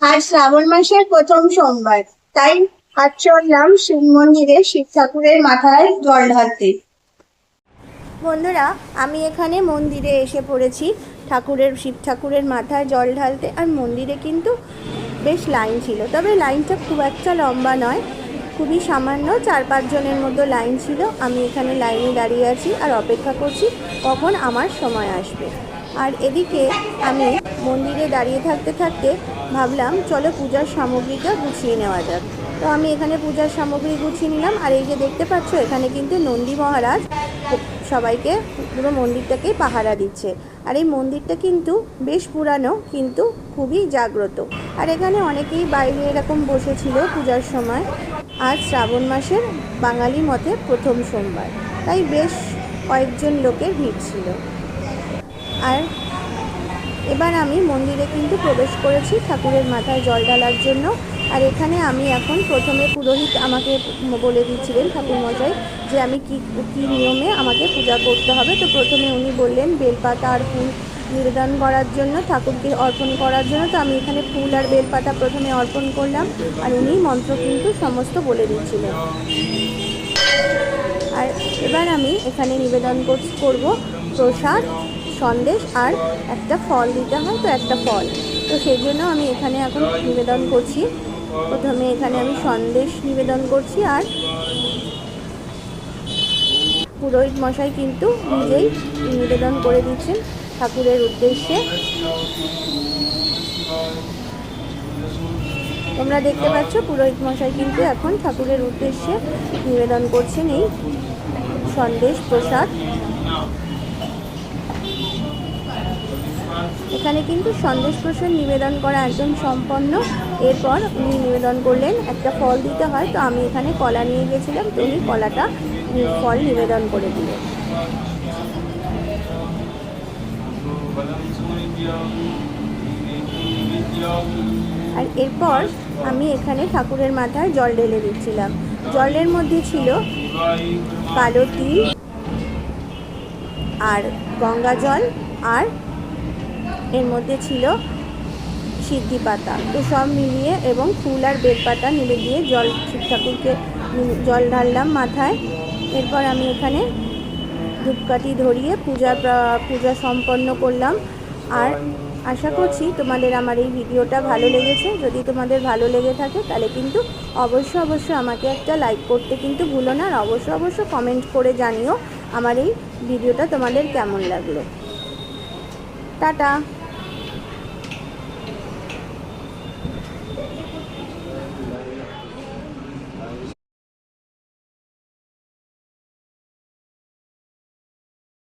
আজ শ্রাবণ মাসের প্রথম সোমবার। তাই আজ চললাম শিব মন্দিরে শিব ঠাকুরের মাথায় জল ঢালতে। বন্ধুরা, আমি এখানে মন্দিরে এসে পড়েছি। ঠাকুরের, শিব ঠাকুরের মাথায় জল ঢালতে। আর মন্দিরে কিন্তু বেশ লাইন ছিল। তবে লাইনটা খুব একটা লম্বা নয়। খুবই সামান্য, চার পাঁচজনের মতো লাইন ছিল। আমি এখানে লাইনে দাঁড়িয়ে আছি আর অপেক্ষা করছি কখন আমার সময় আসবে। আর এদিকে আমি মন্দিরে দাঁড়িয়ে থাকতে থাকতে ভাবলাম, চলো পূজার সামগ্রীটা গুছিয়ে নেওয়া যাক। তো আমি এখানে পূজার সামগ্রী গুছিয়ে নিলাম, আর এই যে দেখতে পাচ্ছ, এখানে কিন্তু নন্দী মহারাজ সবাইকে পুরো মন্দিরটাকে পাহারা দিচ্ছে। আর এই মন্দিরটা কিন্তু বেশ পুরানো, কিন্তু খুবই জাগ্রত। আর এখানে অনেকেই বাইরে এরকম বসেছিল পূজার সময়। আজ শ্রাবণ মাসের বাঙালি মতে প্রথম সোমবার। তাই বেশ কয়েকজন লোকের ভিড় ছিল। আর এবার আমি মন্দিরে কিন্তু প্রবেশ করেছি ঠাকুরের মাথায় জল ঢালার জন্য। আর এখানে আমি এখন প্রথমে পুরোহিত আমাকে বলে দিচ্ছিলেন ঠাকুরমশাই যে আমি কি, কী নিয়মে আমাকে পূজা করতে হবে। তো প্রথমে উনি বললেন, বেলপাতা আর ফুল নিবেদন করার জন্য, ঠাকুরকে অর্পণ করার জন্য। তো আমি এখানে ফুল আর বেলপাতা প্রথমে অর্পণ করলাম আর উনি মন্ত্র কিন্তু সমস্ত বলে দিচ্ছিলেন। আর এবার আমি এখানে নিবেদন কর- করব প্রসাদ। সন্দেশ আর একটা ফল দিতে হয়, তো একটা ফল। তো সেই জন্য আমি এখানে এখন নিবেদন করছি। প্রথমে এখানে আমি সন্দেশ নিবেদন করছি আর পুরোহিত মশাই কিন্তু নিজেই নিবেদন করে দিচ্ছেন ঠাকুরের উদ্দেশ্যে। তোমরা দেখতে পাচ্ছ, পুরোহিত মশাই কিন্তু এখন ঠাকুরের উদ্দেশ্যে নিবেদন করছেন এই সন্দেশ প্রসাদ। এখানে কিন্তু সন্দেশ প্রসাদ নিবেদন করা একদম সম্পন্ন। এরপর উনি নিবেদন করলেন, একটা ফল দিতে হয়, তো আমি এখানে কলা নিয়ে গেছিলাম, তো উনি কলাটা ফল নিবেদন করে দিলেন। আর এরপর আমি এখানে ঠাকুরের মাথায় জল ঢেলে দিচ্ছিলাম। জলের মধ্যে ছিল কালো তিল আর গঙ্গা জল আর এর মধ্যে ছিল সিদ্ধি পাতা। তো সব মিলিয়ে এবং ফুল আর বেলপাতা নিবে দিয়ে জল শিব ঠাকুরকে জল ঢাললাম মাথায়। এরপর আমি এখানে ধূপকাঠি ধরিয়ে পূজা পূজা সম্পন্ন করলাম। আর আশা করছি তোমাদের আমার এই ভিডিওটা ভালো লেগেছে। যদি তোমাদের ভালো লেগে থাকে তাহলে কিন্তু অবশ্যই অবশ্যই আমাকে একটা লাইক করতে কিন্তু ভুলো না। আর অবশ্যই অবশ্য কমেন্ট করে জানিও আমার এই ভিডিওটা তোমাদের কেমন লাগল। টাটা!